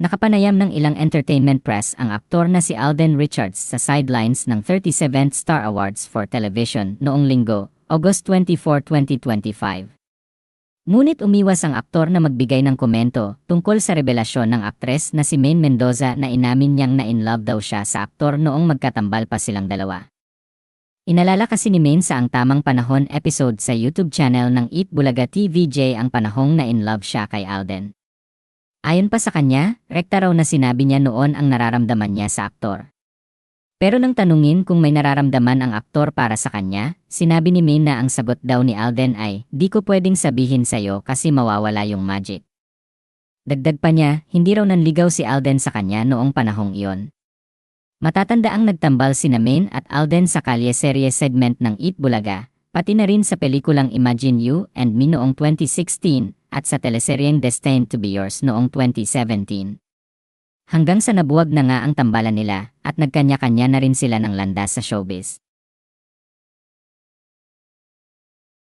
Nakapanayam ng ilang entertainment press ang aktor na si Alden Richards sa sidelines ng 37th Star Awards for Television noong linggo, August 24, 2025. Ngunit umiwas ang aktor na magbigay ng komento tungkol sa revelasyon ng aktres na si Maine Mendoza na inamin niyang na-in-love daw siya sa aktor noong magkatambal pa silang dalawa. Inalala kasi ni Maine sa ang tamang panahon episode sa YouTube channel ng Eat Bulaga TVJ ang panahong na-in-love siya kay Alden. Ayon pa sa kanya, rekta raw na sinabi niya noon ang nararamdaman niya sa aktor. Pero nang tanungin kung may nararamdaman ang aktor para sa kanya, sinabi ni Maine na ang sagot daw ni Alden ay, di ko pwedeng sabihin sa'yo kasi mawawala yung magic. Dagdag pa niya, hindi raw nanligaw si Alden sa kanya noong panahong iyon. Matatanda ang nagtambal si Maine at Alden sa kalye serye segment ng Eat Bulaga, pati na rin sa pelikulang Imagine You and Me noong 2016, at sa teleseryeng Destined to be Yours noong 2017. Hanggang sa nabuwag na nga ang tambalan nila at nagkanya-kanya na rin sila ng landas sa showbiz.